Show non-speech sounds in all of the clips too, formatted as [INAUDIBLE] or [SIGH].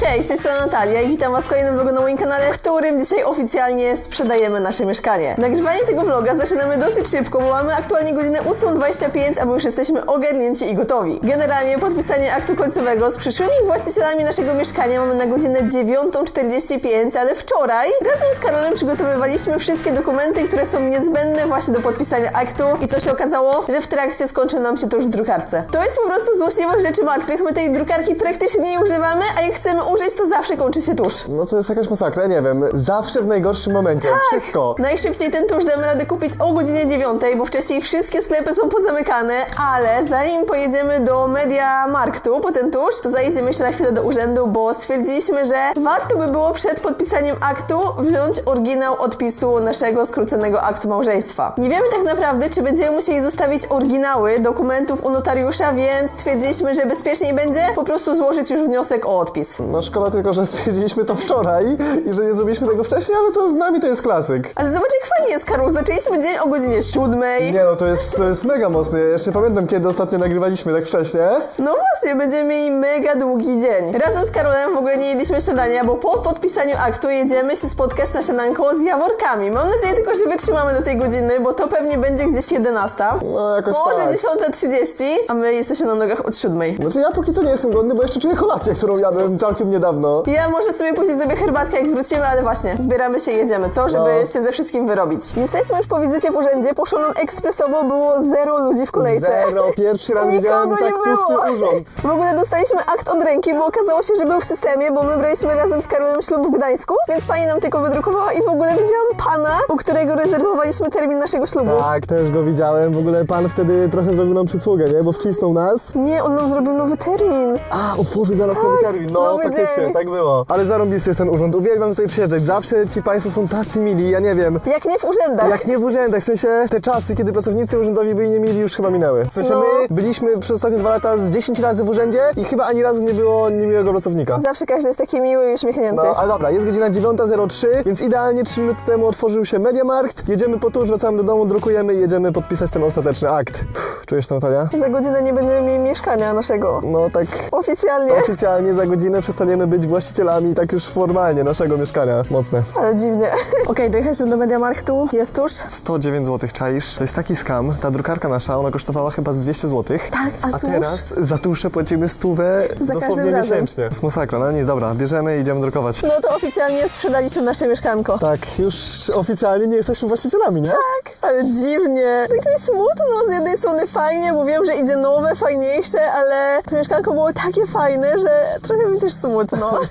Cześć, z tej strony Natalia i witam Was w kolejnym vlogu na moim kanale, w którym dzisiaj oficjalnie sprzedajemy nasze mieszkanie. Nagrywanie tego vloga zaczynamy dosyć szybko, bo mamy aktualnie godzinę 8.25, a my już jesteśmy ogarnięci i gotowi. Generalnie podpisanie aktu końcowego z przyszłymi właścicielami naszego mieszkania mamy na godzinę 9.45, ale wczoraj razem z Karolem przygotowywaliśmy wszystkie dokumenty, które są niezbędne właśnie do podpisania aktu i co się okazało, że w trakcie skończył nam się to już w drukarce. To jest po prostu złośliwość rzeczy martwych, my tej drukarki praktycznie nie używamy, a jak chcemy użyć, to zawsze kończy się tusz. No to jest jakaś masakra, nie wiem. Zawsze w najgorszym momencie. Wszystko. Najszybciej ten tusz damy radę kupić o godzinie 9, bo wcześniej wszystkie sklepy są pozamykane, ale zanim pojedziemy do Media Marktu po ten tusz, to zajedziemy jeszcze na chwilę do urzędu, bo stwierdziliśmy, że warto by było przed podpisaniem aktu wziąć oryginał odpisu naszego skróconego aktu małżeństwa. Nie wiemy tak naprawdę, czy będziemy musieli zostawić oryginały dokumentów u notariusza, więc stwierdziliśmy, że bezpieczniej będzie po prostu złożyć już wniosek o odpis. No szkoda tylko, że [LAUGHS] stwierdziliśmy to wczoraj i że nie zrobiliśmy tego wcześniej, ale to z nami to jest klasyk. Ale zobacz jak fajnie jest, Karol. Zaczęliśmy dzień o godzinie 7. Nie no, to jest, to jest mega mocne. Ja jeszcze pamiętam, kiedy ostatnio nagrywaliśmy tak wcześnie. No właśnie, będziemy mieli mega długi dzień. Razem z Karolem w ogóle nie jedliśmy śniadania, bo po podpisaniu aktu jedziemy się spotkać na śniadanko z jaworkami. Mam nadzieję tylko, że wytrzymamy do tej godziny, bo to pewnie będzie gdzieś 11. No jakoś Może tak. 10.30, a my jesteśmy na nogach od 7. Znaczy ja póki co nie jestem głodny, bo jeszcze czuję kolację, którą jadłem całkiem niedawno. Ja może sobie później zrobię herbatkę, jak wrócimy, ale właśnie, zbieramy się i jedziemy, co? Żeby No. się ze wszystkim wyrobić. Jesteśmy już po wizycie w urzędzie, poszło nam ekspresowo, było zero ludzi w kolejce. Zero. Pierwszy raz [LAUGHS] widziałem tak nie pusty było. urząd. [LAUGHS] W ogóle dostaliśmy akt od ręki, bo okazało się, że był w systemie, bo my braliśmy razem z Karolem ślub w Gdańsku, więc pani nam tylko wydrukowała i w ogóle widziałam pana, u którego rezerwowaliśmy termin naszego ślubu. Tak, też go widziałem. W ogóle pan wtedy trochę zrobił nam przysługę, nie? Bo wcisnął nas. Nie, on nam zrobił nowy termin. A, otworzył dla nas nowy termin. No, nowy faktycznie, tak było. Ale zarąbisty jest ten urząd. Uwielbiam tutaj przyjeżdżać. Zawsze ci państwo są tacy mili, ja nie wiem. Jak nie w urzędach. Jak nie w urzędach, w sensie te czasy, kiedy pracownicy urzędowi byli nie mili, już chyba minęły. W sensie No. my byliśmy przez ostatnie dwa lata z 10 razy w urzędzie i chyba ani razu nie było niemiłego pracownika. Zawsze każdy jest taki miły i uśmiechnięty. No, ale dobra, jest godzina 9.03, więc idealnie 3 minuty temu otworzył się Mediamarkt. Jedziemy po tuż, wracamy do domu, drukujemy i jedziemy podpisać ten ostateczny akt. Pff, czujesz to, Natalia? Za godzinę nie będziemy mieli mieszkania naszego. No tak Oficjalnie. oficjalnie za godzinę przestaniemy być właścicielami tak już formalnie naszego mieszkania. Mocne. Ale dziwnie. [LAUGHS] Okej, dojechaliśmy do Mediamarktu, jest tuż. 109 zł czaisz. To jest taki skam. Ta drukarka nasza, ona kosztowała chyba z 200 zł. Tak, a A tuż? teraz za tuszę płacimy stówę Za dosłownie każdym razem. miesięcznie. To jest masakra, no nic, dobra, bierzemy i idziemy drukować. No to oficjalnie sprzedaliśmy nasze mieszkanko. Tak, już oficjalnie nie jesteśmy właścicielami, nie? Tak, ale dziwnie. Tak mi smutno. Z jednej strony fajnie, bo wiem, że idzie nowe, fajniejsze, ale to mieszkanko było takie fajne, że trochę mi też smutno.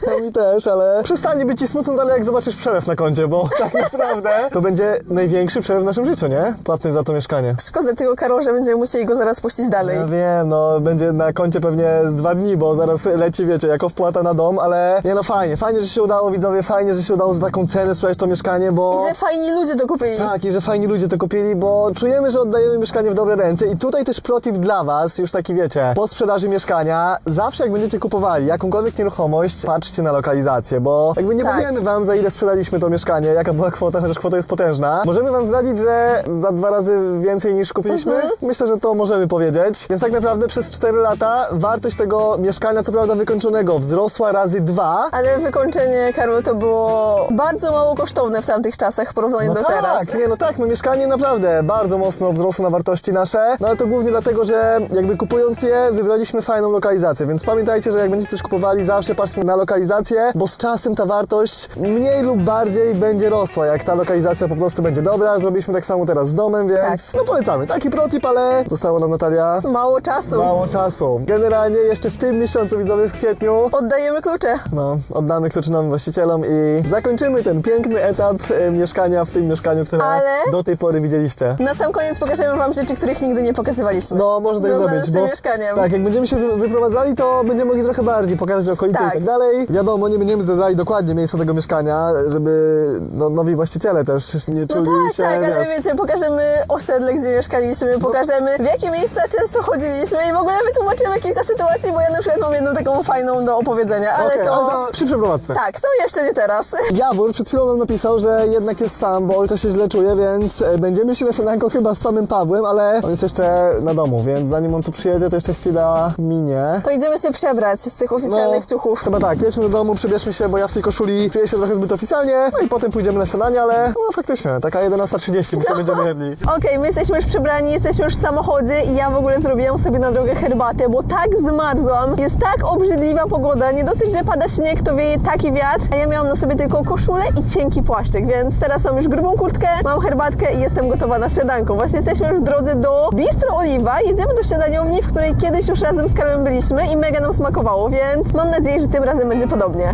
[LAUGHS] No mi też, ale przestanie być ci smutno dalej, jak zobaczysz przelew na koncie, bo [LAUGHS] tak naprawdę to będzie największy przelew w naszym życiu, nie? Płatny za to mieszkanie. Szkoda tylko, Karol, że będziemy musieli go zaraz puścić dalej. Ja wiem, no będzie na koncie pewnie z dwa dni, bo zaraz leci, wiecie, jako wpłata na dom, ale nie no fajnie, fajnie, że się udało widzowie, fajnie, że się udało za taką cenę sprzedać to mieszkanie, bo... Że fajni ludzie to kupili. Tak, i że fajni ludzie to kupili, bo czujemy, że oddajemy mieszkanie w dobre ręce i tutaj też protip dla was, już taki wiecie, po sprzedaży mieszkania, zawsze jak będziecie kupowali jakąkolwiek nieruchomość, patrzcie na lokalizację, bo jakby nie Tak. powiemy wam za ile sprzedaliśmy to mieszkanie, jaka była kwota, chociaż kwota jest potężna. Możemy wam zdradzić, że za dwa razy więcej niż kupiliśmy? Mhm. Myślę, że to możemy powiedzieć. Więc tak naprawdę przez 4 lata wartość tego mieszkania, co prawda wykończonego, wzrosła razy dwa, Ale wykończenie, Karol, to było bardzo mało kosztowne w tamtych czasach w porównaniu No do tak, teraz. nie, no tak, no mieszkanie naprawdę bardzo mocno wzrosło na wartości nasze, no ale to głównie dlatego, że jakby kupując je, wybraliśmy fajną lokalizację, więc pamiętajcie, że jak będziecie coś kupowali, zawsze patrzcie na lokalizację, bo z czasem ta wartość mniej lub bardziej będzie rosła, jak ta lokalizacja po prostu będzie dobra, zrobiliśmy tak samo teraz z domem, więc Tak. no polecamy, taki protip, ale zostało nam Natalia Mało czasu. mało czasu. Generalnie jeszcze w tym miesiącu, widzowie, w kwietniu, Oddajemy klucze. no, oddamy klucze nowym właścicielom i zakończymy ten piękny etap e, mieszkania w tym mieszkaniu, które Ale- do tej pory widzieliście. Na sam koniec pokażemy wam rzeczy, których nigdy nie pokazywaliśmy. No, można tak Związane zrobić, z tym bo mieszkaniem. tak, jak będziemy się wy- wyprowadzali, to będziemy mogli trochę bardziej pokazać okolice. I tak dalej. Wiadomo, nie będziemy zdradzali dokładnie miejsca tego mieszkania, żeby no, nowi właściciele też nie No czuli tak, się, tak, ale wiesz, wiecie, pokażemy osiedle, gdzie mieszkaliśmy, pokażemy w jakie miejsca często chodziliśmy i w ogóle wytłumaczymy kilka sytuacji, bo ja na przykład mam jedną taką fajną do opowiedzenia, ale Okej, to... ale to przy przeprowadzce. Tak, to jeszcze nie teraz. [LAUGHS] Jawór przed chwilą nam napisał, że jednak jest sam, bo ojciec się źle czuje, więc e, będziemy się na śniadanko chyba z samym Pawłem, ale on jest jeszcze na domu, więc zanim on tu przyjedzie, to jeszcze chwila minie. To idziemy się przebrać z tych oficjalnych No. ciuchów. Lodów. Chyba tak, jedźmy do domu, przybierzmy się, bo ja w tej koszuli czuję się trochę zbyt oficjalnie, no i potem pójdziemy na śniadanie, ale no faktycznie, taka 11.30, my będziemy jedli. [LAUGHS] Okej, my jesteśmy już przebrani, jesteśmy już w samochodzie i ja w ogóle zrobiłam sobie na drogę herbatę, bo tak zmarzłam. Jest tak obrzydliwa pogoda, nie dosyć, że pada śnieg, to wieje taki wiatr, a ja miałam na sobie tylko koszulę i cienki płaszczyk, więc teraz mam już grubą kurtkę, mam herbatkę i jestem gotowa na śniadanko. Właśnie jesteśmy już w drodze do Bistro Oliwa, jedziemy do śniadaniowni, w której kiedyś już razem z Karolem byliśmy i mega nam smakowało, więc mam nadzieję, że tym razem będzie podobnie.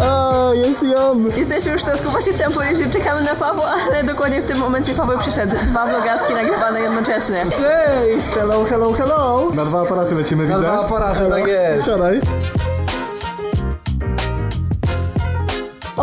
A, jest jam! Jesteśmy już w środku, właśnie chciałam powiedzieć, że czekamy na Pawła, ale dokładnie w tym momencie Paweł przyszedł. Dwa vlogaski nagrywane jednocześnie. Cześć! Hello, hello, hello! Na dwa aparaty lecimy, widzę. dwa aparaty, tak jest. Siadaj.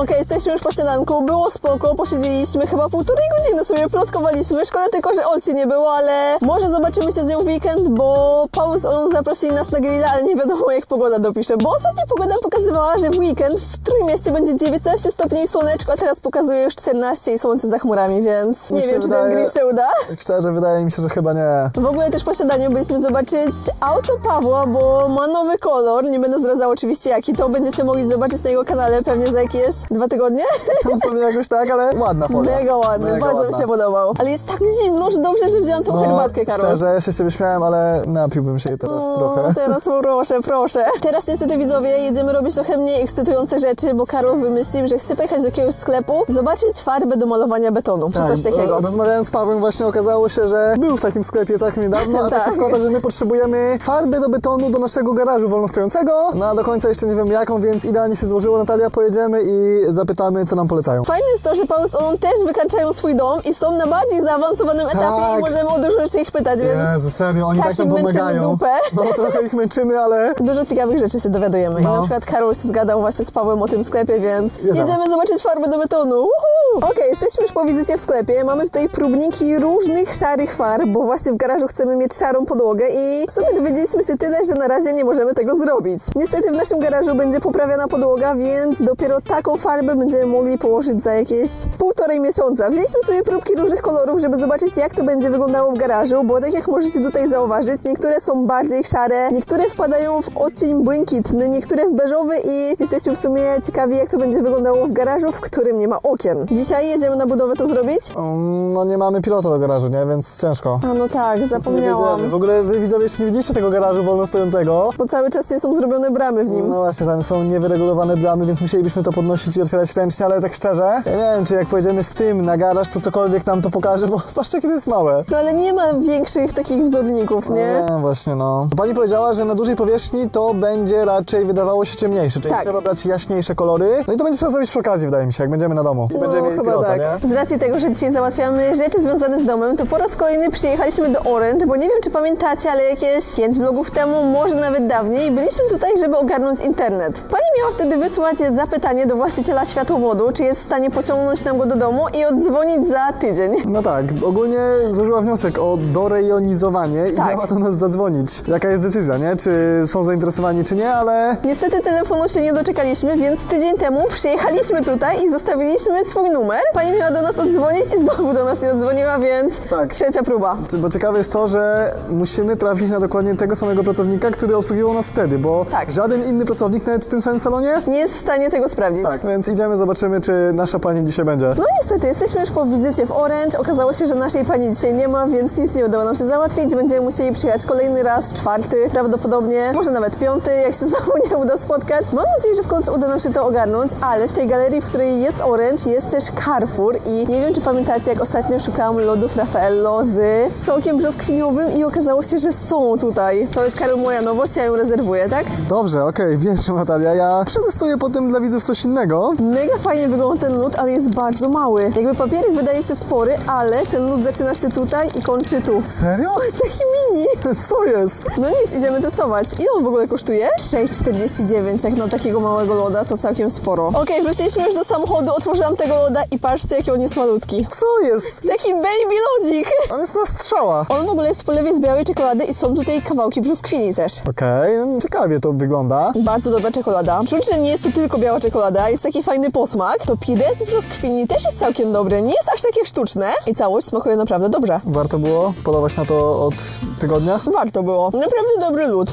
Okej, jesteśmy już po śniadanku, było spoko, posiedzieliśmy chyba półtorej godziny sobie plotkowaliśmy. Szkoda tylko, że Olci nie było, ale może zobaczymy się z nią w weekend, bo Paweł z Olą zaprosili nas na grilla, ale nie wiadomo jak pogoda dopisze, bo ostatnio pogoda pokazywała, że w weekend w Trójmieście będzie 19 stopni i słoneczko, a teraz pokazuje już 14 i słońce za chmurami, więc nie Mi wiem, czy ten wydaje- grill się uda. Szczerze, wydaje mi się, że chyba nie. W ogóle też po śniadaniu byliśmy zobaczyć auto Pawła, bo ma nowy kolor. Nie będę zdradzała oczywiście jaki. To będziecie mogli zobaczyć na jego kanale pewnie za jakieś dwa tygodnie. No pewnie jakoś tak, ale ładna folia. Mega ładny, Mega bardzo mi ładna. się podobał. Ale jest tak zimno, że dobrze, że wziąłam tą herbatkę, Karol. No, Szczerze, ja się z ciebie śmiałem, ale napiłbym się teraz O, trochę. teraz proszę, proszę. Teraz niestety widzowie, jedziemy robić trochę mniej ekscytujące rzeczy, bo Karol wymyślił, że chce pojechać do jakiegoś sklepu, zobaczyć farbę do malowania betonu, czy coś takiego. Tak, Rozmawiając z Pawłem właśnie okazało się, że był w takim sklepie całkiem niedawno, a [LAUGHS] tak się Tak. składa, że my potrzebujemy farby do betonu do naszego garażu wolnostojącego. No a do końca jeszcze nie wiem jaką, więc idealnie się złożyło. Natalia, pojedziemy i zapytamy, co nam polecają. Fajne jest to, że Paweł z Olą też wykańczają swój dom i są na bardziej zaawansowanym etapie Tak. i możemy o dużo rzeczy ich pytać, więc Jezu, serio, oni tak Takim nam męczymy pomagają. dupę. No trochę ich męczymy, ale dużo ciekawych rzeczy się dowiadujemy. I No. na przykład Karol się zgadał właśnie z Pawłem o tym sklepie, więc Jedziemy. jedziemy zobaczyć farbę do betonu. Uhu! Okej, jesteśmy już po wizycie w sklepie. Mamy tutaj próbniki różnych szarych farb, bo właśnie w garażu chcemy mieć szarą podłogę i w sumie dowiedzieliśmy się tyle, że na razie nie możemy tego zrobić. Niestety w naszym garażu będzie poprawiana podłoga, więc dopiero taką farbę będziemy mogli położyć za jakieś półtorej miesiąca. Wzięliśmy sobie próbki różnych kolorów, żeby zobaczyć jak to będzie wyglądało w garażu, bo tak jak możecie tutaj zauważyć, niektóre są bardziej szare, niektóre wpadają w odcień błękitny, niektóre w beżowy i jesteśmy w sumie ciekawi jak to będzie wyglądało w garażu, w którym nie ma okien. Dzisiaj jedziemy na budowę to zrobić? mm, no nie mamy pilota do garażu, nie? Więc ciężko. A no tak, zapomniałam. W ogóle wy widzowie jeszcze nie widzieliście tego garażu wolnostojącego. Bo cały czas nie są zrobione bramy w nim. No właśnie, tam są niewyregulowane bramy, więc musielibyśmy to podnosić i otwierać ręcznie, ale tak szczerze, ja nie wiem, czy jak pojedziemy z tym na garaż, to cokolwiek nam to pokaże, bo [LAUGHS] patrzcie, to jest małe. No ale nie ma większych takich wzorników, nie? No właśnie, no. Pani powiedziała, że na dużej powierzchni to będzie raczej wydawało się ciemniejsze, czyli Tak. trzeba brać jaśniejsze kolory. No i to będzie trzeba zrobić przy okazji, wydaje mi się, jak będziemy na domu. I będziemy No mieli chyba pilota, tak. nie? Z racji tego, że dzisiaj załatwiamy rzeczy związane z domem, to po raz kolejny przyjechaliśmy do Orange, bo nie wiem, czy pamiętacie, ale jakieś 5 vlogów temu, może nawet dawniej, byliśmy tutaj, żeby ogarnąć internet. Pani miała wtedy wysłać zapytanie do właściciela światłowodu, czy jest w stanie pociągnąć nam go do domu i oddzwonić za tydzień. No tak, ogólnie złożyła wniosek o dorejonizowanie i Tak. miała do nas zadzwonić. Jaka jest decyzja, nie? Czy są zainteresowani, czy nie, ale Niestety telefonu się nie doczekaliśmy, więc tydzień temu przyjechaliśmy tutaj i zostawiliśmy swój numer. Pani miała do nas oddzwonić i znowu do nas nie oddzwoniła, więc Tak. trzecia próba. Bo ciekawe jest to, że musimy trafić na dokładnie tego samego pracownika, który obsługiwał nas wtedy, bo Tak. żaden inny pracownik nawet w tym samym salonie. Nie jest w stanie tego sprawdzić. Tak, więc idziemy, zobaczymy, czy nasza pani dzisiaj będzie. No niestety, jesteśmy już po wizycie w Orange. Okazało się, że naszej pani dzisiaj nie ma, więc nic nie udało nam się załatwić. Będziemy musieli przyjechać kolejny raz, czwarty prawdopodobnie, może nawet piąty, jak się [LAUGHS] znowu nie uda spotkać. Mam nadzieję, że w końcu uda nam się to ogarnąć, ale w tej galerii, w której jest Orange, jest też Carrefour i nie wiem, czy pamiętacie, jak ostatnio szukałam lodów Raffaello z sokiem brzoskwiniowym i okazało się, że są tutaj. To jest Karol moja nowość, ja ją rezerwuję, tak? Dobrze, okej, [LAUGHS] bierz Natalia. Ja przetestuję potem dla widzów coś innego. Mega fajnie wygląda ten lód, ale jest bardzo mały. Jakby papierek wydaje się spory, ale ten lód zaczyna się tutaj i kończy tu. Serio? O, jest taki mini. [LAUGHS] Co jest? No nic, idziemy testować. Ile on w ogóle kosztuje? 6,49 jak na takiego małego loda, to całkiem sporo. Okej, wróciliśmy już do samochodu, otworzyłam tego loda loda i patrzcie, jaki on jest malutki. Co jest? Taki baby lodzik. On jest na strzała. On w ogóle jest w polewie z białej czekolady i są tutaj kawałki brzoskwini też. Okej, no ciekawie to wygląda. Bardzo dobra czekolada. Czuć, że nie jest to tylko biała czekolada, jest taki fajny posmak. To pire z brzoskwini też jest całkiem dobre, nie jest aż takie sztuczne i całość smakuje naprawdę dobrze. Warto było polować na to od tygodnia? Warto było. Naprawdę dobry lód.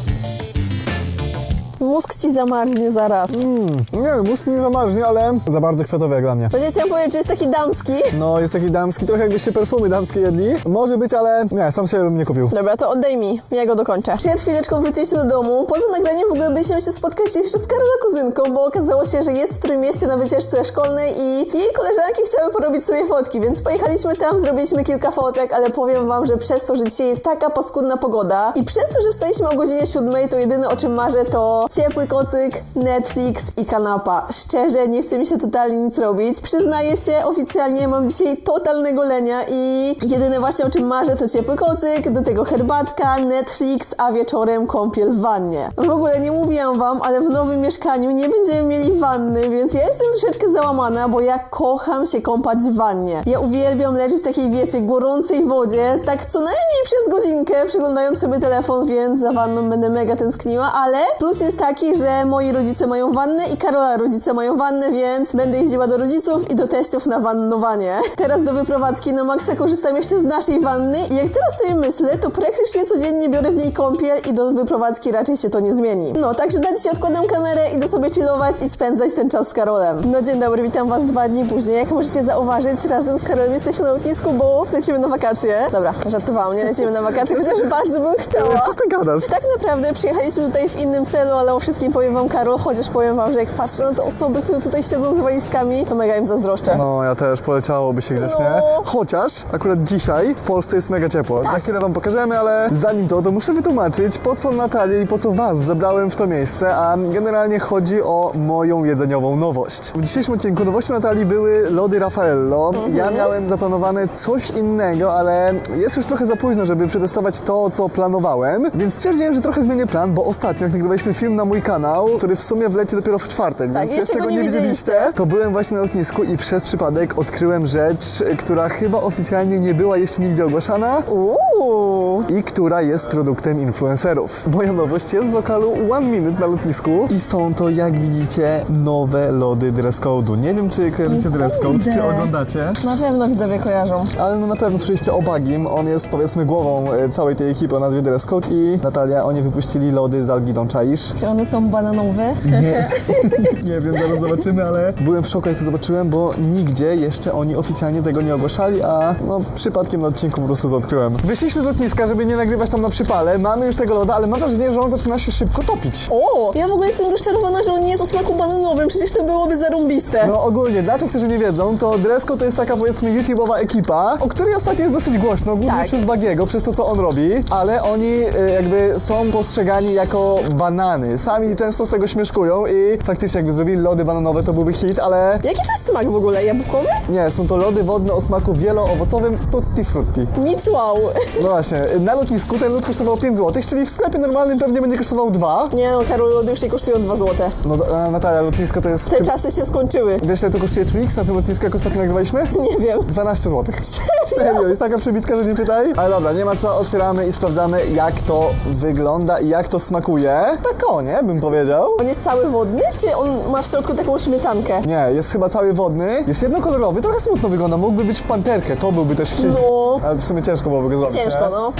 Mózg ci zamarznie zaraz. Mm, nie wiem, mózg mi zamarznie, ale za bardzo kwiatowy jak dla mnie. Będzie chciałam powiedzieć, że jest taki damski. No, jest taki damski, trochę jakbyście perfumy damskie jedli. Może być, ale nie, sam siebie bym nie kupił. Dobra, to oddaj mi, ja go dokończę. Przed chwileczką wróciliśmy do domu. Poza nagraniem w ogóle byliśmy się spotkać jeszcze z Karola kuzynką, bo okazało się, że jest w którym mieście na wycieczce szkolnej i jej koleżanki chciały porobić sobie fotki, więc pojechaliśmy tam, zrobiliśmy kilka fotek, ale powiem wam, że przez to, że dzisiaj jest taka paskudna pogoda i przez to, że wstaliśmy o godzinie siódmej, to jedyne o czym marzę to ciepły kocyk, Netflix i kanapa. Szczerze, nie chce mi się totalnie nic robić. Przyznaję się, oficjalnie mam dzisiaj totalnego lenia i jedyne właśnie o czym marzę to ciepły kocyk, do tego herbatka, Netflix, a wieczorem kąpiel w wannie. W ogóle nie mówiłam wam, ale w nowym mieszkaniu nie będziemy mieli wanny, więc ja jestem troszeczkę załamana, bo ja kocham się kąpać w wannie. Ja uwielbiam leżeć w takiej, wiecie, gorącej wodzie, tak co najmniej przez godzinkę, przeglądając sobie telefon, więc za wanną będę mega tęskniła, ale plus jest taki, że moi rodzice mają wannę i Karola rodzice mają wannę, więc będę jeździła do rodziców i do teściów na wannowanie. [LAUGHS] Teraz do wyprowadzki na maksa korzystam jeszcze z naszej wanny i jak teraz sobie myślę, to praktycznie codziennie biorę w niej kąpiel i do wyprowadzki raczej się to nie zmieni. No, także na dzisiaj odkładam kamerę, idę sobie chillować i spędzać ten czas z Karolem. No dzień dobry, witam was dwa dni później. Jak możecie zauważyć, razem z Karolem jesteśmy na lotnisku, bo lecimy na wakacje. Dobra, żartowałam, nie lecimy na wakacje, chociaż bardzo bym chciała. Co ty gadasz? Tak naprawdę przyjechaliśmy tutaj w innym celu, ale wszystkim powiem wam Karol, chociaż powiem wam, że jak patrzę na te osoby, które tutaj siedzą z walizkami, to mega im zazdroszczę. No, ja też poleciałoby się gdzieś, No. nie? Chociaż akurat dzisiaj w Polsce jest mega ciepło. Tak. Za chwilę wam pokażemy, ale zanim to, to muszę wytłumaczyć, po co Natalię i po co was zabrałem w to miejsce, a generalnie chodzi o moją jedzeniową nowość. W dzisiejszym odcinku nowością Natalii były lody Raffaello. Mhm. Ja miałem zaplanowane coś innego, ale jest już trochę za późno, żeby przetestować to, co planowałem, więc stwierdziłem, że trochę zmienię plan, bo ostatnio, jak nagrywaliśmy film na mój kanał, który w sumie wleci dopiero w czwartek, Tak, więc jeszcze go nie widzieliście. to byłem właśnie na lotnisku i przez przypadek odkryłem rzecz, która chyba oficjalnie nie była jeszcze nigdzie ogłaszana Uuu. i która jest produktem influencerów. Moja nowość jest w lokalu One Minute na lotnisku i są to, jak widzicie, nowe lody dress code'u. Nie wiem, czy kojarzycie dress code, Kurde. czy oglądacie, Na pewno widzowie kojarzą. ale no na pewno słyszeliście o Bagim. On jest powiedzmy głową e, całej tej ekipy o nazwie dress code i Natalia, oni wypuścili lody z Algidą, czaisz? Czy one są bananowe? Nie, [LAUGHS] nie wiem, zaraz zobaczymy, ale byłem w szoku, jak to zobaczyłem, bo nigdzie jeszcze oni oficjalnie tego nie ogłaszali, a no przypadkiem na odcinku po prostu to odkryłem. Wyszliśmy z lotniska, żeby nie nagrywać tam na przypale, mamy już tego loda, ale mam wrażenie, że on zaczyna się szybko topić. O! Ja w ogóle jestem rozczarowana, że on nie jest o smaku bananowym, przecież to byłoby zarąbiste. No ogólnie, dla tych, którzy nie wiedzą, to Dresko to jest taka powiedzmy YouTube'owa ekipa, o której ostatnio jest dosyć głośno, głównie Tak. przez Bagiego, przez to, co on robi, ale oni y, jakby są postrzegani jako banany. Sami często z tego śmieszkują i faktycznie jakby zrobili lody bananowe, to byłby hit, ale Jaki to jest smak w ogóle? Jabłkowy? Nie, są to lody wodne o smaku wieloowocowym tutti frutti. Nic wow. No właśnie, na lotnisku ten lód kosztował 5 zł, czyli w sklepie normalnym pewnie będzie kosztował 2. Nie no, Karol, lody już nie kosztują 2 złote. No e, Natalia, lotnisko to jest... Te czasy się skończyły. Wiesz ile to kosztuje Twix na tym lotnisku, jak ostatnio nagrywaliśmy? [LAUGHS] Nie wiem. 12 zł. Serio, jest taka przebitka, że nie pytaj. Ale dobra, nie ma co, otwieramy i sprawdzamy jak to wygląda i jak to smakuje. Tak o, nie? Bym powiedział. On jest cały wodny, czy on ma w środku taką śmietankę? Nie, jest chyba cały wodny. Jest jednokolorowy, trochę smutno wygląda. Mógłby być w panterkę, to byłby też hit. No. Ale w sumie ciężko byłoby go zrobić. Ciężko, nie? no.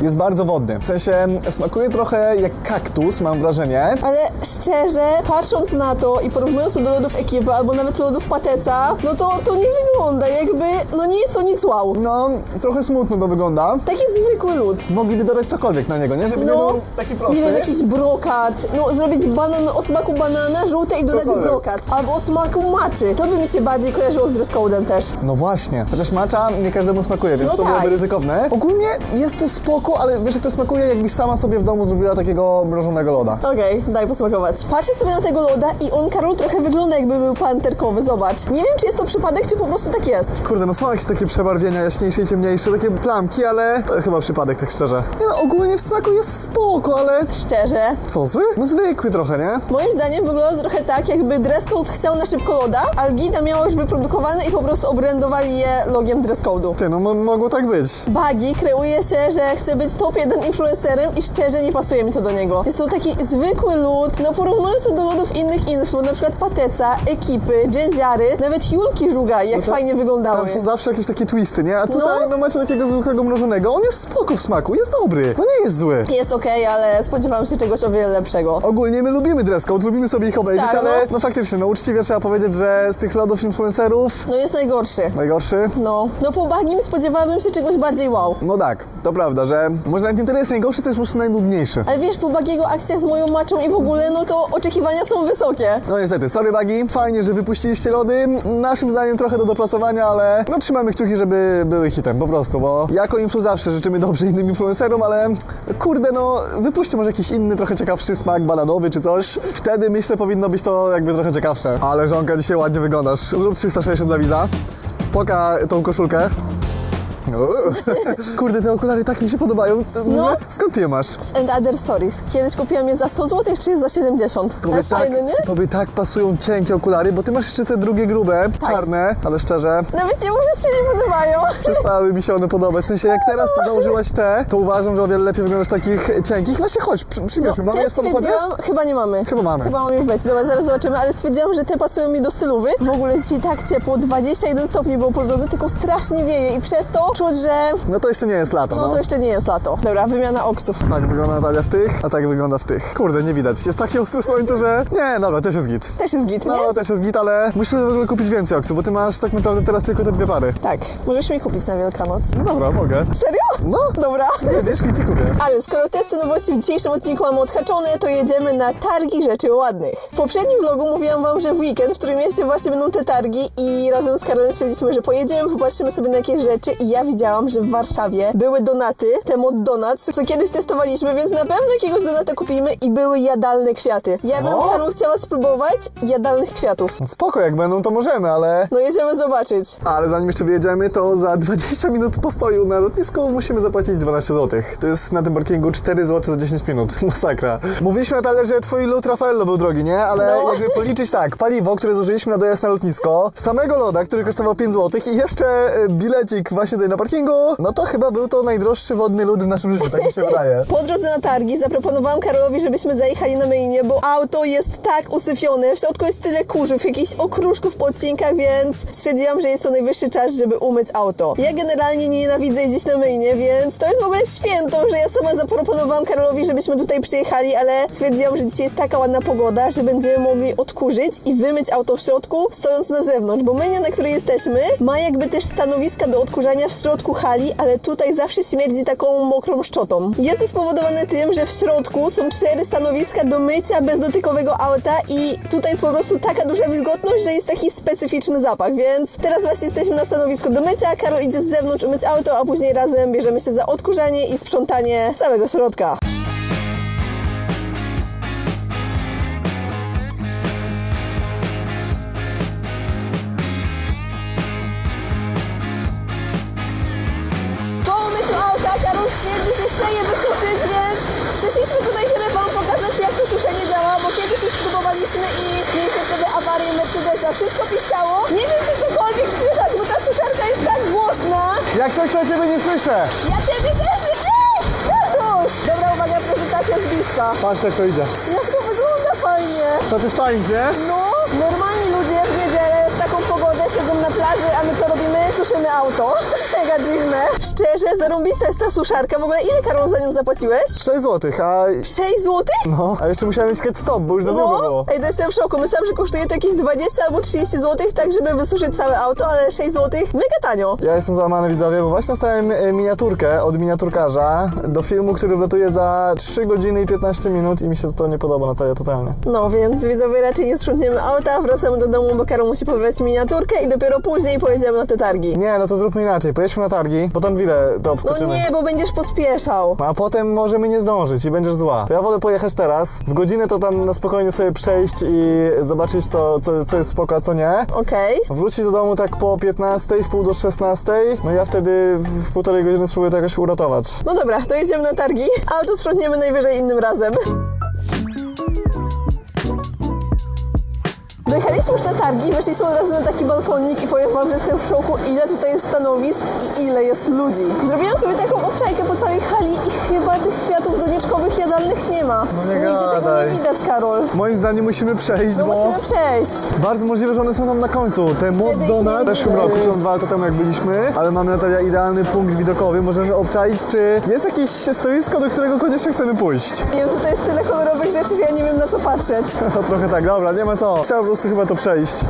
Jest bardzo wodny. W sensie smakuje trochę jak kaktus, mam wrażenie. Ale szczerze, patrząc na to i porównując to do lodów ekipy, albo nawet lodów pateca, no to to nie wygląda jakby, no nie jest to nic wow. No, trochę smutno to wygląda. Taki zwykły lód. Mogliby dodać cokolwiek na niego, nie? Żeby nie No, był taki prosty. nie wiem, jakiś brokat, no zrobić banan o smaku banana, żółte i dodać Cokolwiek. brokat. Albo o smaku maczy. To by mi się bardziej kojarzyło z dress code'em też. No właśnie. Chociaż macza nie każdemu smakuje, więc No to tak. byłoby ryzykowne. Ogólnie jest to spoko spoko, ale wiesz jak to smakuje, jakbyś sama sobie w domu zrobiła takiego mrożonego loda. Okej, daj posmakować. Patrzę sobie na tego loda i on, Karol, trochę wygląda jakby był panterkowy, zobacz. Nie wiem, czy jest to przypadek, czy po prostu tak jest. Kurde, no są jakieś takie przebarwienia jaśniejsze i ciemniejsze, takie plamki, ale to jest chyba przypadek, tak szczerze. Nie no, ogólnie w smaku jest spoko, ale... Szczerze. Co, zły? No zwykły trochę, nie? Moim zdaniem wygląda trochę tak, jakby dress code chciał na szybko loda, a Gita miała już wyprodukowane i po prostu obrędowali je logiem dress code'u. Ty, no mo- mogło tak być. Bagi kreuje się, że chce być top 1 influencerem i szczerze nie pasuje mi to do niego. Jest to taki zwykły lód, no porównując to do lodów innych influ, na przykład Pateca, Ekipy, Dżędziary, nawet Julki Żugaj, jak to- fajnie wyglądały. Tam są zawsze jakieś takie twisty, nie? A tutaj No. no, macie takiego zwykłego mrożonego. On jest spoko w smaku, jest dobry. No nie jest zły. Jest okej, ale spodziewałam się czegoś o wiele lepszego. Ogólnie my lubimy dress code, lubimy sobie ich obejrzeć, Tak, ale no. no faktycznie, no uczciwie trzeba powiedzieć, że z tych lodów influencerów No jest najgorszy. najgorszy. No, no po Bagim spodziewałabym się czegoś bardziej wow. No tak, to prawda, że może nawet nie tyle jest najgorszy, to jest po prostu najnudniejszy. Ale wiesz, po Bagiego akcjach z moją maczą i w ogóle, no to oczekiwania są wysokie. No niestety, sorry Bagi, fajnie, że wypuściliście lody. Naszym zdaniem trochę do dopracowania, ale no trzymamy kciuki, żeby były hitem, po prostu, bo jako influ zawsze życzymy dobrze innym influencerom, ale kurde, no wypuśćcie może jakiś inny, trochę ciekawszy smak bananowy czy coś. Wtedy myślę powinno być to jakby trochę ciekawsze. Ale żonka, dzisiaj ładnie wyglądasz. Zrób 360 dla widza. Poka tą koszulkę. Uuu. [LAUGHS] Kurde, te okulary tak mi się podobają. No. Skąd ty je masz? Z And Other Stories. Kiedyś kupiłam je za 100 zł, czy za 70. Tobie Ale tak, fajne, nie? tobie tak pasują cienkie okulary, bo ty masz jeszcze te drugie grube, Tak. czarne, ale szczerze, Nawet nie może ci się nie podobają. przestały mi się one podobać. W sensie, jak teraz ty założyłaś te, to uważam, że o wiele lepiej wyglądasz takich cienkich. Właśnie chodź, przy, przymierzmy. Mamy je w samochodzie? chyba nie mamy. Chyba mamy. Chyba mamy w becie, dobra, zaraz zobaczymy, ale stwierdziłam, że te pasują mi do stylowy. W ogóle jest dzisiaj tak ciepło, 21 stopni było po drodze, tylko strasznie wieje i przez to czuć, że No to jeszcze nie jest lato, no no. to jeszcze nie jest lato. Dobra, wymiana oksów. Tak wygląda Natalia w tych, a tak wygląda w tych. Kurde, nie widać. Jest takie ostre słońce, że... Nie, dobra, też jest git. Też jest git, nie? No, też jest git, ale muszę w ogóle kupić więcej oksu, bo ty masz tak naprawdę teraz tylko te dwie pary. Tak, możesz mi kupić na Wielkanoc. No dobra, mogę. Serio? No. Dobra. Nie wiesz, i ci kupię. Ale skoro testy nowości w dzisiejszym odcinku mamy odhaczone, to jedziemy na targi rzeczy ładnych. W poprzednim vlogu mówiłam wam, że w weekend, w którym mieście właśnie będą te targi i razem z Karolem stwierdziliśmy, że pojedziemy, popatrzymy sobie na jakieś rzeczy i ja widziałam, że w Warszawie były donaty, te mod donuts, co kiedyś testowaliśmy, więc na pewno jakiegoś donata kupimy i były jadalne kwiaty. Ja bym, Karol, chciała spróbować jadalnych kwiatów. Spoko, jak będą, to możemy, ale... No jedziemy zobaczyć. Ale zanim jeszcze wyjedziemy, to za 20 minut postoju na lotnisku musimy zapłacić 12 zł. To jest na tym parkingu 4 zł za 10 minut. [LAUGHS] Masakra. Mówiliśmy Natalia, że twój lut Raffaello był drogi, nie? Ale No. jakby policzyć tak, paliwo, które zużyliśmy na dojazd na lotnisko, samego loda, który kosztował 5 zł i jeszcze e, bilecik właśnie tutaj na parkingu, no to chyba był to najdroższy wodny lód w naszym życiu, tak mi się wydaje. [LAUGHS] Po drodze na targi zaproponowałam Karolowi, żebyśmy zajechali na myjnie, bo auto jest tak usyfione, w środku jest tyle kurzów, jakichś okruszków po odcinkach, więc stwierdziłam, że jest to najwyższy czas, żeby umyć auto. Ja generalnie nie nienawidzę jeździć na myjnie, więc to jest w ogóle święto, że ja sama zaproponowałam Karolowi, żebyśmy tutaj przyjechali, ale stwierdziłam, że dzisiaj jest taka ładna pogoda, że będziemy mogli odkurzyć i wymyć auto w środku, stojąc na zewnątrz, bo myjnia, na której jesteśmy, ma jakby też stanowiska do odkurzania w środku hali, ale tutaj zawsze śmierdzi taką mokrą szczotą. Jest to spowodowane tym, że w środku są cztery stanowiska do mycia bezdotykowego auta i tutaj jest po prostu taka duża wilgotność, że jest taki specyficzny zapach, więc teraz właśnie jesteśmy na stanowisku do mycia, Karol idzie z zewnątrz umyć auto, a później razem bierzemy się za odkurzanie i sprzątanie całego środka. Słyszę. Ja ciebie też nie... Jezus! Dobra, uwaga, prezentacja z bliska. Patrz jak to idzie. Jak to wygląda fajnie. Satysfying, nie? No, normalni ludzie w niedzielę w taką pogodę siedzą na plaży, a my co robimy? Suszymy auto. Mega dziwne. Szczerze, zarąbista jest ta suszarka. W ogóle ile, Karol, za nią zapłaciłeś? 6 zł, a... 6 zł? No, a jeszcze musiałem mieć stop, bo już za długo No, było. ej, to jestem w szoku. Myślałam, że kosztuje to jakieś 20 albo 30 zł, tak żeby wysuszyć całe auto, ale 6 zł, mega tanio. Ja jestem załamany widzowie, bo właśnie dostałem e, miniaturkę od miniaturkarza do filmu, który wlatuje za 3 godziny i 15 minut i mi się to nie podoba Natalia totalnie. No, więc widzowie raczej nie sprzątniemy auta, wracamy do domu, bo Karol musi pobrać miniaturkę i dopiero później pojedziemy na te targi. Nie, no to zróbmy inaczej. Pojedźmy weźmy na targi, bo tam ile to No obskoczymy. nie, bo będziesz pospieszał. A potem możemy nie zdążyć i będziesz zła. To ja wolę pojechać teraz, w godzinę to tam na spokojnie sobie przejść i zobaczyć co, co, co jest spoko, a co nie. Okej. Wrócić do domu tak po 15, w pół do 16, no ja wtedy w w półtorej godziny spróbuję to jakoś uratować. No dobra, to jedziemy na targi, ale to sprzątniemy najwyżej innym razem. Dojechaliśmy już na targi, weszliśmy od razu na taki balkonik i powiem wam, że jestem w szoku, ile tutaj jest stanowisk i ile jest ludzi. Zrobiłam sobie taką obczajkę po całej hali i chyba tych kwiatów doniczkowych jadalnych nie ma. No nie Nigdzie tego nie widać, Karol. Moim zdaniem musimy przejść, No bo musimy przejść. bardzo możliwe, że one są tam na końcu. Te Donut nie w zeszłym roku, czy dwa lata temu jak byliśmy, ale mamy Natalia idealny punkt widokowy, możemy obczaić, czy jest jakieś stoisko, do którego koniecznie chcemy pójść. Nie wiem, tutaj jest tyle kolorowych rzeczy, że ja nie wiem na co patrzeć. [LAUGHS] No trochę tak, dobra, nie ma co. Trzeba po prostu chyba to przejść.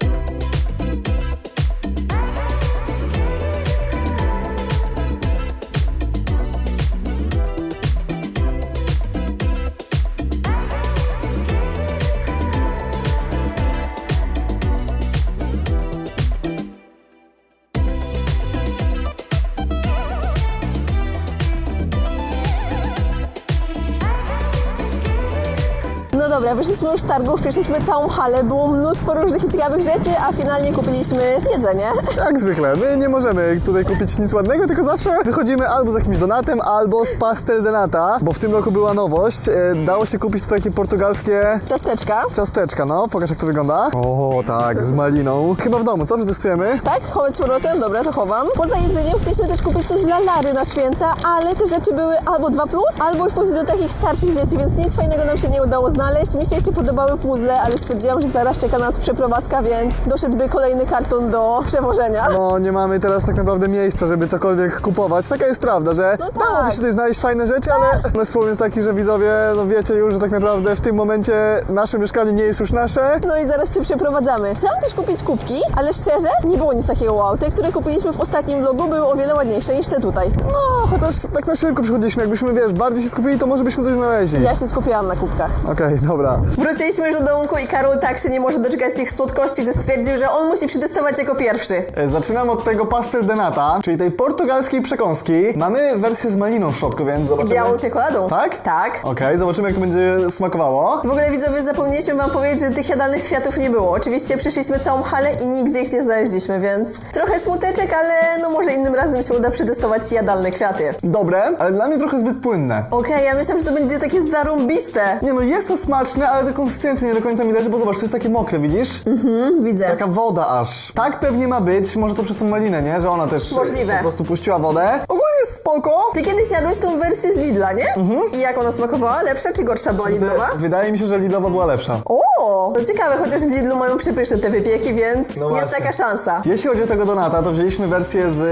Wyszliśmy już z targów, przeszliśmy całą halę, było mnóstwo różnych i ciekawych rzeczy, a finalnie kupiliśmy jedzenie. Jak zwykle, my nie możemy tutaj kupić nic ładnego, tylko zawsze wychodzimy albo z jakimś donatem, albo z pastel de nata, bo w tym roku była nowość. E, Dało się kupić takie portugalskie Ciasteczka. ciasteczka, no. Pokaż jak to wygląda. O, tak, z maliną. Chyba w domu, co? Przetestujemy? Tak, chować z powrotem, dobra, to chowam. Poza jedzeniem chcieliśmy też kupić coś dla Lary na święta, ale te rzeczy były albo 2 plus, albo już pójść do takich starszych dzieci, więc nic fajnego nam się nie udało znaleźć. Mi się jeszcze podobały puzzle, ale stwierdziłam, że zaraz czeka nas przeprowadzka, więc doszedłby kolejny karton do przewożenia. No, nie mamy teraz tak naprawdę miejsca, żeby cokolwiek kupować. Taka jest prawda, że No dałoby tak. się tutaj znaleźć fajne rzeczy, ale nasz problem jest taki, że widzowie, no wiecie już, że tak naprawdę w tym momencie nasze mieszkanie nie jest już nasze. No i zaraz się przeprowadzamy. Chciałam też kupić kubki, ale szczerze, nie było nic takiego wow. Te, które kupiliśmy w ostatnim vlogu, były o wiele ładniejsze niż te tutaj. No, chociaż tak na szybko przychodziliśmy, jakbyśmy, wiesz, bardziej się skupili, to może byśmy coś znaleźli. Ja się skupiłam na kubkach. Okej, dobra. Wróciliśmy już do domku i Karol tak się nie może doczekać tych słodkości, że stwierdził, że on musi przetestować jako pierwszy. E, Zaczynam od tego pastel de nata, czyli tej portugalskiej przekąski. Mamy wersję z maliną w środku, więc zobaczymy. Białą czekoladą. Tak? Tak. Okej, zobaczymy jak to będzie smakowało. W ogóle widzowie, zapomnieliśmy wam powiedzieć, że tych jadalnych kwiatów nie było. Oczywiście przeszliśmy całą halę i nigdzie ich nie znaleźliśmy, więc trochę smuteczek, ale no może innym razem się uda przetestować jadalne kwiaty. Dobre, ale dla mnie trochę zbyt płynne. Okej, ja myślałam, że to będzie takie zarąbiste. Nie no, jest to smaczne, ale ta konsystencja nie do końca mi leży, bo zobacz, to jest takie mokre, widzisz? Mhm, widzę. Taka woda aż. Tak pewnie ma być, może to przez tą malinę, nie? Że ona też Możliwe. po prostu puściła wodę. Ogólnie jest spoko. Ty kiedyś jadłeś tą wersję z Lidla, nie? I jak ona smakowała? Lepsza czy gorsza była Lidlowa? Wydaje mi się, że Lidlowa była lepsza. O, to ciekawe, chociaż w Lidlu mają przepyszne te wypieki, więc No jest właśnie. taka szansa. Jeśli chodzi o tego donata, to wzięliśmy wersję z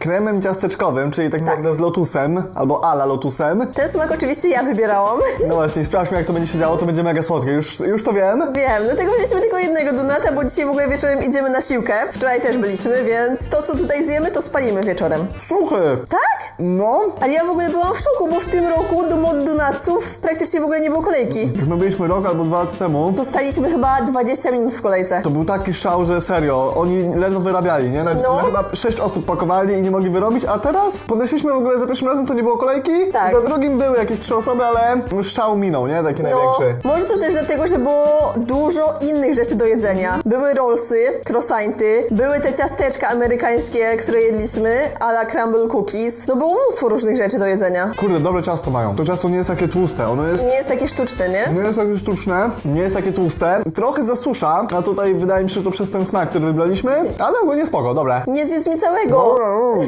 kremem ciasteczkowym, czyli tak naprawdę z lotusem, albo ala lotusem. Ten smak oczywiście ja wybierałam. No właśnie, sprawdźmy jak to będzie się działo, to będzie mega słodkie. Już, już to wiem. Wiem, dlatego wzięliśmy tylko jednego donata, bo dzisiaj w ogóle wieczorem idziemy na siłkę. Wczoraj też byliśmy, więc to, co tutaj zjemy, to spalimy wieczorem. Suchy. Tak? No. Ale ja w ogóle byłam w szoku, bo w tym roku do mod donaców praktycznie w ogóle nie było kolejki. Jak my byliśmy rok albo dwa lata temu, To staliśmy chyba 20 minut w kolejce. to był taki szał, że serio, oni ledwo wyrabiali, nie? Na, No. na chyba sześć osób pakowali i nie mogli wyrobić, a teraz podeszliśmy w ogóle za pierwszym razem, to nie było kolejki. Tak. Za drugim były jakieś trzy osoby, ale już szał minął, nie? Taki No, największy. może to też dlatego, że było dużo innych rzeczy do jedzenia. Były rollsy, croissanty, były te ciasteczka amerykańskie, które jedliśmy, a la crumble cookies. No było mnóstwo różnych rzeczy do jedzenia. Kurde, dobre ciasto mają. To ciasto nie jest takie tłuste, ono jest... Nie jest takie sztuczne, nie? Nie jest takie sztuczne, nie jest takie tłuste, trochę zasusza, a tutaj wydaje mi się, że to przez ten smak, który wybraliśmy, ale ogólnie spoko, dobre. Nie zjedz mi całego.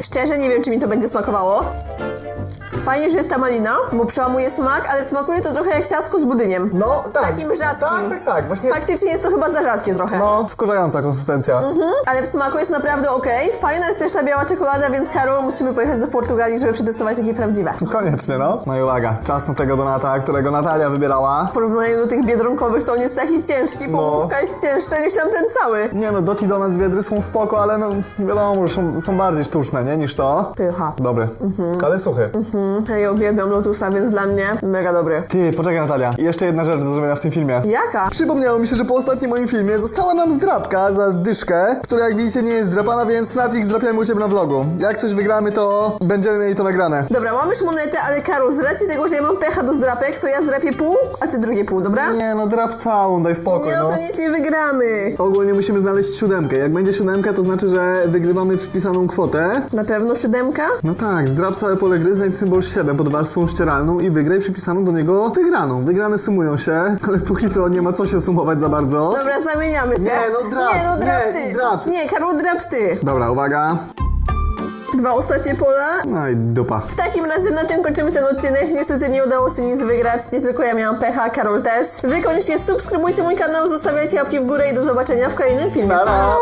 Szczerze nie wiem, czy mi to będzie smakowało. Fajnie, że jest ta malina, bo przełamuje smak, ale smakuje to trochę jak ciastko z budyniem. No, tak. Takim rzadkim. Tak, tak, tak, właśnie... Faktycznie jest to chyba za rzadkie trochę. No, wkurzająca konsystencja. Mhm, ale w smaku jest naprawdę ok. Fajna jest też ta biała czekolada, więc Karol, musimy pojechać do Portugalii, żeby przetestować takie prawdziwe. Koniecznie, no. No i uwaga, czas na tego donata, którego Natalia wybierała. W porównaniu do tych biedronkowych to on jest taki ciężki, No. połówka jest cięższa niż tamten cały. Nie no, Doty Donut z Biedry są spoko, ale no wiadomo, są, są bardziej sztuczne, nie, niż to. Pycha. Dobry. Ale suchy. Mhm. Ja uwielbiam Lotusa, więc dla mnie mega dobry. Ty, poczekaj Natalia. Jeszcze jedna rzecz do zrobienia w tym filmie. Jaka? Przypomniało mi się, że po ostatnim moim filmie została nam zdrabka za dyszkę, która jak widzicie nie jest zdrapana, więc Nati zdrapiamy u Ciebie na vlogu. Jak coś wygramy, to będziemy mieli to nagrane. Dobra, mam już monetę, ale Karol, z racji tego, że ja mam pecha do zdrapek, to ja zdrapię pół, a ty drugie pół, dobra? Nie no, drap całą, daj spokój, Nie, no no. to nic nie wygramy. Ogólnie musimy znaleźć siódemkę. Jak będzie siódemka, to znaczy, że wygrywamy przypisaną kwotę. Na pewno siódemka? No tak, zdrab całe pole gry, znajdź symbol 7 pod warstwą ścieralną i wygraj przypisaną do niego wygraną. Wygrane sumują się, [LAUGHS] ale póki co nie ma co się sumować za bardzo. Dobra, zamieniamy się. Nie, no drap, Nie, no drap nie, ty. drap. Nie, Karol, drap ty. Dobra, uwaga. Dwa ostatnie pola. No i dupa. W takim razie na tym kończymy ten odcinek. Niestety nie udało się nic wygrać. Nie tylko ja miałam pecha, Karol też. Wy koniecznie subskrybujcie mój kanał, zostawiajcie łapki w górę i do zobaczenia w kolejnym filmie. Pa!